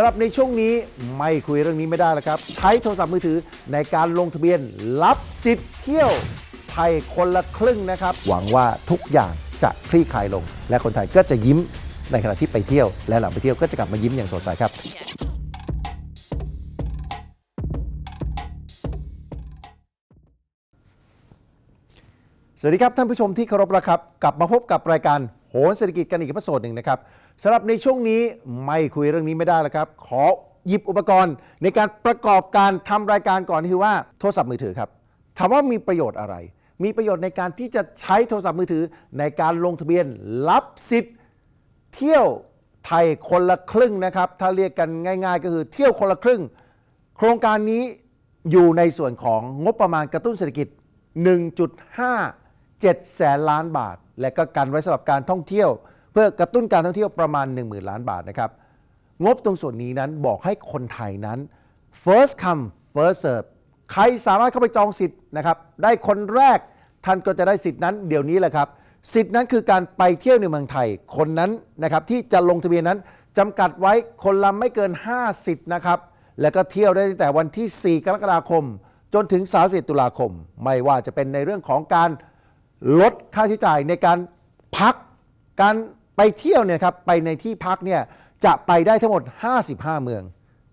สำหรับในช่วงนี้ไม่คุยเรื่องนี้ไม่ได้แล้วครับ ใช้โทรศัพท์มือถือในการลงทะเบียนรับสิทธิ์เที่ยวไทยคนละครึ่งนะครับ หวังว่าทุกอย่างจะคลี่คลายลง และคนไทยก็จะยิ้มในขณะที่ไปเที่ยว และหลังไปเที่ยวก็จะกลับมายิ้มอย่างสดใสครับสวัสดีครับท่านผู้ชมที่เคารพรักครับ กลับมาพบกับรายการ โหนเศรษฐกิจกันอีกพระโสดหนึ่งนะครับสำหรับในช่วงนี้ไม่คุยเรื่องนี้ไม่ได้แล้วครับ ขอหยิบอุปกรณ์ในการประกอบการทำรายการก่อนคือว่าโทรศัพท์มือถือครับถามว่ามีประโยชน์อะไร มีประโยชน์ในการที่จะใช้โทรศัพท์มือถือ ในการลงทะเบียนรับสิทธิ์ เที่ยวไทยคนละครึ่งนะครับ ถ้าเรียกกันง่าย ๆ ก็คือเที่ยวคนละครึ่ง โครงการนี้อยู่ในส่วนของงบประมาณกระตุ้นเศรษฐกิจ 1.5 7แสนล้านบาท และก็กันไว้สำหรับการท่องเที่ยว เพื่อกระตุ้นการท่องเที่ยวประมาณ 10,000 ล้านบาทนะครับ งบตรงส่วนนี้นั้นบอกให้คนไทยนั้น first come first serve ใครสามารถเข้าไปจองสิทธิ์นะครับ ได้คนแรกท่านก็จะได้สิทธิ์นั้นเดี๋ยวนี้แหละครับ สิทธิ์นั้นคือการไปเที่ยวในเมืองไทย คนนั้นนะครับที่จะลงทะเบียนนั้นจำกัดไว้คนละไม่เกิน 5 สิทธิ์นะครับ แล้วก็เที่ยวได้ตั้งแต่วันที่ 4 กรกฎาคม จนถึง 31 ตุลาคม ไม่ว่าจะเป็นในเรื่องของการ ลดค่าใช้จ่ายในการพักการไปเที่ยวเนี่ยครับไปในที่พักเนี่ยจะไปได้ทั้งหมด 55 เมือง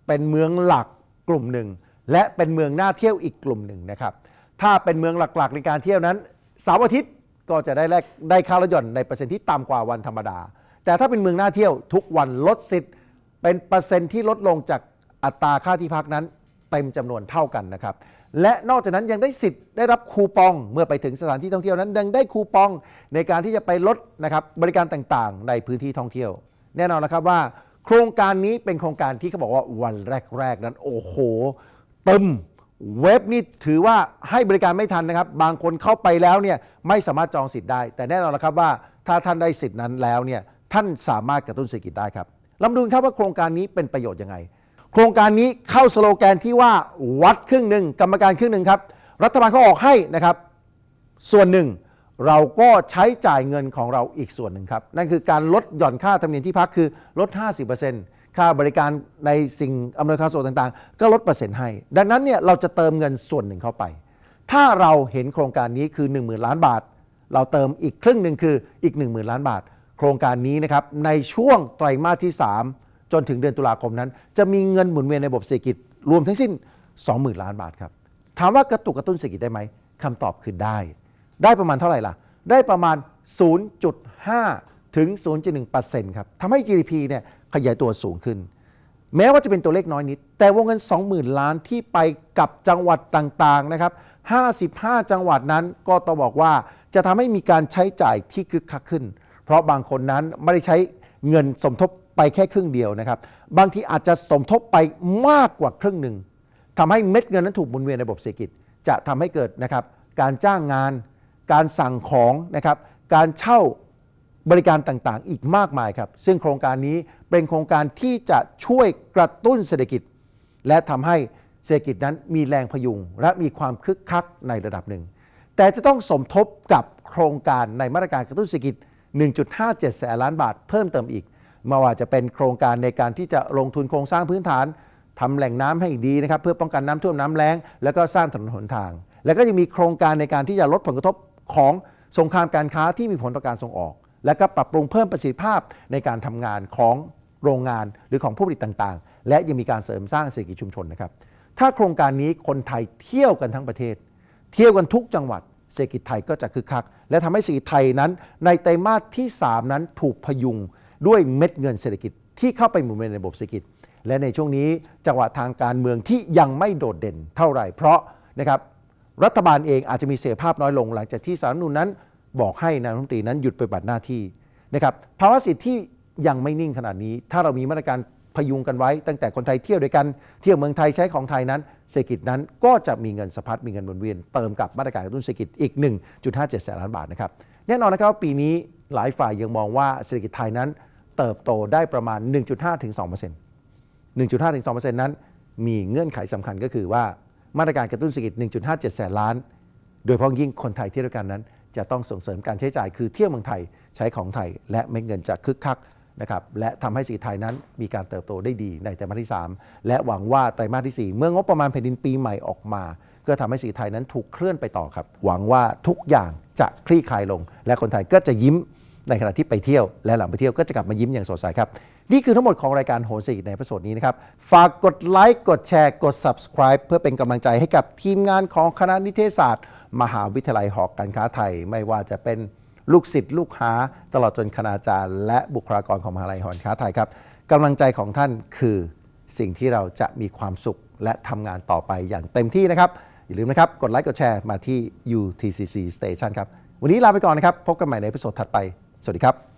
เป็นเมืองหลักกลุ่มหนึ่ง และเป็นเมืองน่าเที่ยวอีกกลุ่มหนึ่งนะครับ ถ้าเป็นเมืองหลักๆในการเที่ยวนั้นเสาร์อาทิตย์ก็จะได้แลกได้ค่าลดหย่อนในเปอร์เซ็นต์ที่ต่ำกว่าวันธรรมดา แต่ถ้าเป็นเมืองน่าเที่ยวทุกวันลดสิทธิ์ เป็นเปอร์เซ็นต์ที่ลดลงจากอัตราค่าที่พักนั้น เต็มจำนวนเท่ากันนะครับ และนอกจากนั้นยังได้สิทธิ์ได้รับคูปองเมื่อไปถึงสถานที่ท่องเที่ยวนั้นยังได้คูปองในการที่จะไปลดนะครับบริการต่างๆ ในพื้นที่ท่องเที่ยว แน่นอนนะครับว่า โครงการนี้เป็นโครงการที่เขาบอกว่าวันแรก ๆ นั้นโอ้โหเตึมเว็บนี่ถือว่าให้บริการไม่ทันนะครับ บางคนเข้าไปแล้วเนี่ยไม่สามารถจองสิทธิ์ได้ แต่แน่นอนนะครับว่าถ้าท่านได้สิทธิ์นั้นแล้วเนี่ยท่านสามารถกระตุ้นเศรษฐกิจได้ครับลำดูครับว่าโครงการนี้เป็นประโยชน์ยังไง โครงการนี้เข้าสโลแกนที่ว่าวัดครึ่งหนึ่งกรรมการครึ่งหนึ่งครับ รัฐบาลเขาออกให้นะครับ ส่วนหนึ่งเราก็ใช้จ่ายเงินของเราอีกส่วนหนึ่งครับ นั่นคือการลดหย่อนค่าธรรมเนียมที่พักคือลด 50%ค่าบริการในสิ่งอำนวยความสะดวกต่างๆ ก็ลดเปอร์เซ็นต์ให้ ดังนั้นเนี่ยเราจะเติมเงินส่วนหนึ่งเข้าไป ถ้าเราเห็นโครงการนี้คือ 1 0,000 ล้านบาท เราเติมอีกครึ่งหนึ่งคืออีก 1 0,000 ล้านบาท โครงการนี้นะครับในช่วงไตรมาสที่ 3 จนถึงเดือนตุลาคมนั้น จะมีเงินหมุนเวียนในระบบเศรษฐกิจรวมทั้งสิ้น 20,000 ล้านบาทครับ ถามว่ากระตุกกระตุ้นเศรษฐกิจได้ไหมคำตอบคือได้ ได้ประมาณเท่าไหร่ล่ะ ได้ประมาณ 0.5 ถึง 0.1%ครับทำให้ GDP เนี่ยขยายตัวสูงขึ้น แม้ว่าจะเป็นตัวเลขน้อยนิด แต่วงเงิน 20,000 ล้านที่ไปกับจังหวัดต่างๆนะครับ 55 จังหวัดนั้นก็ต้องบอกว่าจะทำให้มีการใช้จ่ายที่คึกคักขึ้น เพราะบางคนนั้นไม่ได้ใช้เงินสมทบ ไปแค่ครึ่งเดียวนะครับ บางทีอาจจะสมทบไปมากกว่าครึ่งหนึ่งทำให้เม็ดเงินนั้นถูกหมุนเวียนในระบบเศรษฐกิจ จะทำให้เกิดนะครับ การจ้างงาน การสั่งของนะครับ การเช่าบริการต่างๆ อีกมากมายครับ ซึ่งโครงการนี้เป็นโครงการที่จะช่วยกระตุ้นเศรษฐกิจ และทำให้เศรษฐกิจนั้นมีแรงพยุง และมีความคึกคักในระดับหนึ่ง แต่จะต้องสมทบกับโครงการในมาตรการกระตุ้นเศรษฐกิจ 1.57 แสนล้านบาทเพิ่มเติมอีก ไม่ว่าจะเป็นโครงการในการที่จะลงทุนโครงสร้างพื้นฐานทำแหล่งน้ำให้ดีนะครับเพื่อป้องกันน้ำท่วมน้ำแล้ง แล้วก็สร้างถนนหนทาง แล้วก็ยังมีโครงการในการที่จะลดผลกระทบของสงครามการค้าที่มีผลต่อการส่งออก และก็ปรับปรุงเพิ่มประสิทธิภาพในการทำงานของโรงงานหรือของผู้ผลิตต่างๆ และยังมีการเสริมสร้างเศรษฐกิจชุมชนนะครับ ถ้าโครงการนี้คนไทยเที่ยวกันทั้งประเทศ เที่ยวกันทุกจังหวัด เศรษฐกิจไทยก็จะคึกคัก และทำให้เศรษฐกิจไทยนั้น ในไตรมาสที่ 3 นั้นถูกพยุง ด้วยเม็ดเงินเศรษฐกิจที่เข้าไปหมุนเวียนในระบบเศรษฐกิจ และในช่วงนี้จังหวะทางการเมืองที่ยังไม่โดดเด่นเท่าไหร่ เพราะนะครับรัฐบาลเองอาจจะมีเสรีภาพน้อยลง หลังจากที่สารรัฐธรรมนูญนั้น บอกให้นายรัฐมนตรีนั้นหยุดปฏิบัติหน้าที่นะครับภาวะเศรษฐกิจที่ยังไม่นิ่งขนาดนี้ ถ้าเรามีมาตรการพยุงกันไว้ ตั้งแต่คนไทยเที่ยวด้วยกันเที่ยวเมืองไทยใช้ของไทยนั้น เศรษฐกิจนั้นก็จะมีเงินสะพัดมีเงินหมุนเวียนเติมกับมาตรการกระตุ้นเศรษฐกิจอีก 1.57แสนล้านบาทนะครับแน่นอนนะครับว่าปีนี้ หลายฝ่ายยังมองว่าเศรษฐกิจไทยนั้น เติบโตได้ประมาณ 1.5ถึง2% 1.5ถึง2%นั้น มีเงื่อนไขสำคัญก็คือว่ามาตรการกระตุ้นเศรษฐกิจ 1.57 แสนล้าน โดยเฉพาะยิ่งคนไทยเที่ยวด้วยกันนั้น จะต้องส่งเสริมการใช้จ่ายคือเที่ยวเมืองไทยใช้ของไทย และเม็ดเงินจะคึกคักนะครับและทำให้เศรษฐกิจไทยนั้นมีการเติบโตได้ดีในไตรมาสที่ 3 และหวังว่าไตรมาสทีสี่4 เมื่องบประมาณแผ่นดินปีใหม่ออกมา ก็ทำให้เศรษฐกิจไทยนั้นถูกเคลื่อนไปต่อครับ หวังว่าทุกอย่างจะคลี่คลายลง และคนไทยก็จะยิ้มในขณะที่ไปเที่ยว และหลังไปเที่ยวก็จะกลับมายิ้มอย่างสดใสครับ นี่คือทั้งหมดของรายการโหนเศรษฐกิจในประสดนี้นะครับ ฝากกดไลค์กดแชร์กด subscribe เพื่อเป็นกำลังใจให้กับทีมงานของคณะนิเทศศาสตร์ มหาวิทยาลัยหอการค้าไทย ไม่ว่าจะเป็นลูกศิษย์ลูกหาตลอดจนคณาจารย์ และบุคลากรของมหาวิทยาลัยหอการค้าไทยครับกำลังใจของท่านคือสิ่งที่เราจะมีความสุขและทำงานต่อไปอย่างเต็มที่นะครับ อย่าลืมนะครับ กดไลค์กดแชร์มาที่ UTCC Station ครับ วันนี้ลาไปก่อนนะครับ พบกันใหม่ในพิโซดถัดไป สวัสดีครับ